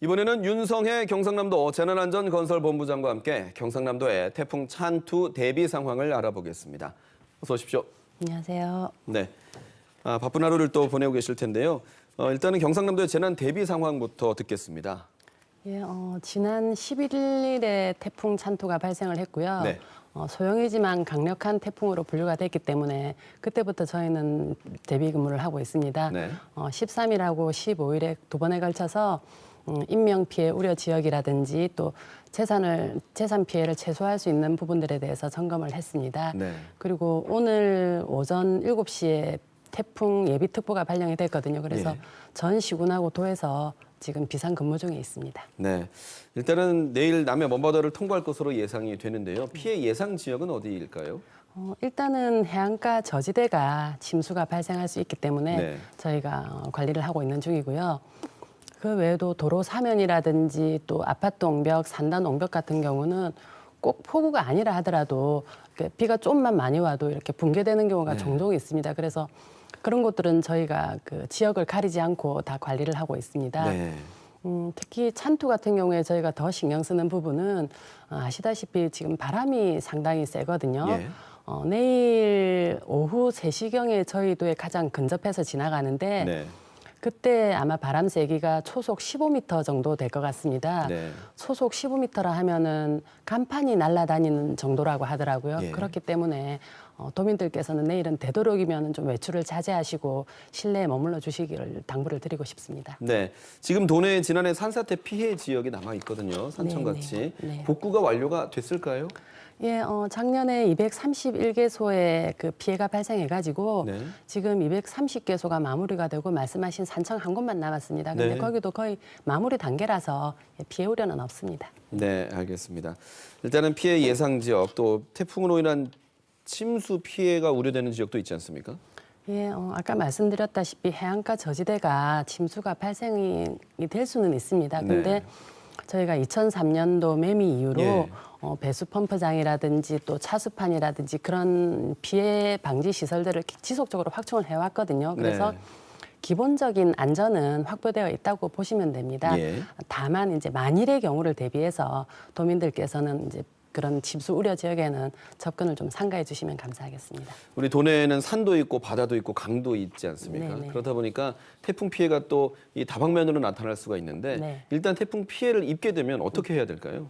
이번에는 윤성혜 경상남도 재난안전건설본부장과 함께 경상남도의 태풍 찬투 대비 상황을 알아보겠습니다. 어서 오십시오. 안녕하세요. 네. 아, 바쁜 하루를 또 보내고 계실 텐데요. 어, 일단은 경상남도의 재난 대비 상황부터 듣겠습니다. 예, 어, 지난 11일에 태풍 찬토가 발생을 했고요. 네. 어, 소형이지만 강력한 태풍으로 분류가 됐기 때문에 그때부터 저희는 대비 근무를 하고 있습니다. 네. 어, 13일하고 15일에 두 번에 걸쳐서 음, 인명 피해 우려 지역이라든지 또 재산을 재산 피해를 최소화할 수 있는 부분들에 대해서 점검을 했습니다. 네. 그리고 오늘 오전 7시에 태풍 예비 특보가 발령이 됐거든요. 그래서 예. 전 시군하고 도에서 지금 비상 근무 중에 있습니다. 네. 일단은 내일 남해 먼바다를 통과할 것으로 예상이 되는데요. 피해 예상 지역은 어디일까요? 어, 일단은 해안가 저지대가 침수가 발생할 수 있기 때문에 네. 저희가 어, 관리를 하고 있는 중이고요. 그 외에도 도로 사면이라든지 또 아파트 옹벽, 산단 옹벽 같은 경우는 꼭 폭우가 아니라 하더라도 비가 좀만 많이 와도 이렇게 붕괴되는 경우가 네. 종종 있습니다. 그래서 그런 곳들은 저희가 그 지역을 가리지 않고 다 관리를 하고 있습니다. 네. 음, 특히 찬투 같은 경우에 저희가 더 신경 쓰는 부분은 어, 아시다시피 지금 바람이 상당히 세거든요. 예. 어, 내일 오후 3시경에 저희 도에 가장 근접해서 지나가는데 네. 그때 아마 바람 세기가 초속 15m 정도 될 것 같습니다. 네. 초속 15m라 하면은 간판이 날아다니는 정도라고 하더라고요. 예. 그렇기 때문에 어, 도민들께서는 내일은 되도록이면 좀 외출을 자제하시고 실내에 머물러 주시기를 당부를 드리고 싶습니다. 네. 지금 도내에 지난해 산사태 피해 지역이 남아 있거든요. 산청같이. 네, 네. 복구가 완료가 됐을까요? 예, 어, 작년에 231개소의 그 피해가 발생해가지고 네. 지금 230개소가 마무리가 되고 말씀하신 산청 한 곳만 남았습니다. 근데 네. 거기도 거의 마무리 단계라서 예, 피해 우려는 없습니다. 네, 알겠습니다. 일단은 피해 예상 지역 또 태풍으로 인한 침수 피해가 우려되는 지역도 있지 않습니까? 예, 어, 아까 말씀드렸다시피 해안가 저지대가 침수가 발생이 될 수는 있습니다. 근데 네. 저희가 2003년도 매미 이후로 예. 어, 배수 펌프장이라든지 또 차수판이라든지 그런 피해 방지 시설들을 지속적으로 확충을 해왔거든요. 그래서 네. 기본적인 안전은 확보되어 있다고 보시면 됩니다. 예. 다만 이제 만일의 경우를 대비해서 도민들께서는 이제 그런 침수 우려 지역에는 접근을 좀 삼가해 주시면 감사하겠습니다. 우리 도내에는 산도 있고 바다도 있고 강도 있지 않습니까? 네네. 그러다 보니까 태풍 피해가 또 이 다방면으로 나타날 수가 있는데 네. 일단 태풍 피해를 입게 되면 어떻게 해야 될까요?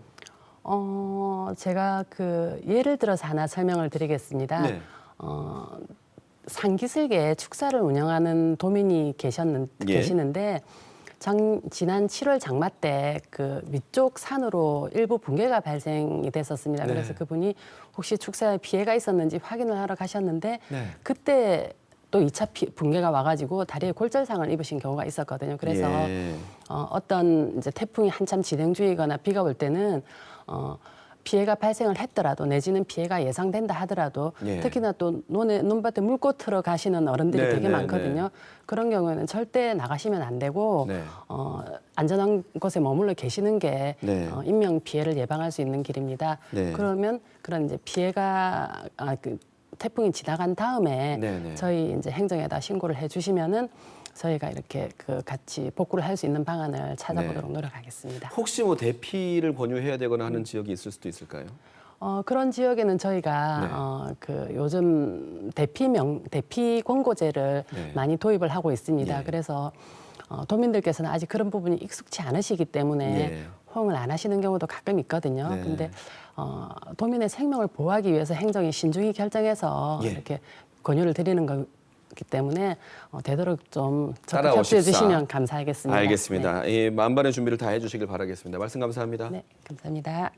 어, 제가 그 예를 들어서 하나 설명을 드리겠습니다. 네. 어, 상기슬개 축사를 운영하는 도민이 계셨는, 예. 계시는데 장, 지난 7월 장마 때 그 위쪽 산으로 일부 붕괴가 발생이 됐었습니다. 네. 그래서 그분이 혹시 축사에 피해가 있었는지 확인을 하러 가셨는데 네. 그때 또 2차 피, 붕괴가 와가지고 다리에 골절상을 입으신 경우가 있었거든요. 그래서 예. 어, 어떤 이제 태풍이 한참 진행 중이거나 비가 올 때는 어, 피해가 발생을 했더라도 내지는 피해가 예상된다 하더라도 예. 특히나 또 논에 논밭에 물고 들어가시는 어른들이 네, 되게 네, 많거든요. 그런 경우에는 절대 나가시면 안 되고 네. 어, 안전한 곳에 머물러 계시는 게 네. 어, 인명 피해를 예방할 수 있는 길입니다. 네. 그러면 그런 이제 피해가 아, 그 태풍이 지나간 다음에 네, 네. 저희 이제 행정에다 신고를 해주시면은 저희가 이렇게 그 같이 복구를 할 수 있는 방안을 찾아보도록 네. 노력하겠습니다. 혹시 뭐 대피를 권유해야 되거나 하는 지역이 있을 수도 있을까요? 어, 그런 지역에는 저희가 네. 어, 그 요즘 대피명 대피 권고제를 네. 많이 도입을 하고 있습니다. 예. 그래서 어, 도민들께서는 아직 그런 부분이 익숙치 않으시기 때문에 예. 호응을 안 하시는 경우도 가끔 있거든요. 네. 근데 어, 도민의 생명을 보호하기 위해서 행정이 신중히 결정해서 예. 이렇게 권유를 드리는 거 기 때문에 어, 되도록 좀 적극 따라오십사. 협조해 주시면 감사하겠습니다. 알겠습니다. 이 만반의 준비를 다 해주시길 바라겠습니다. 말씀 감사합니다. 네, 네 감사합니다.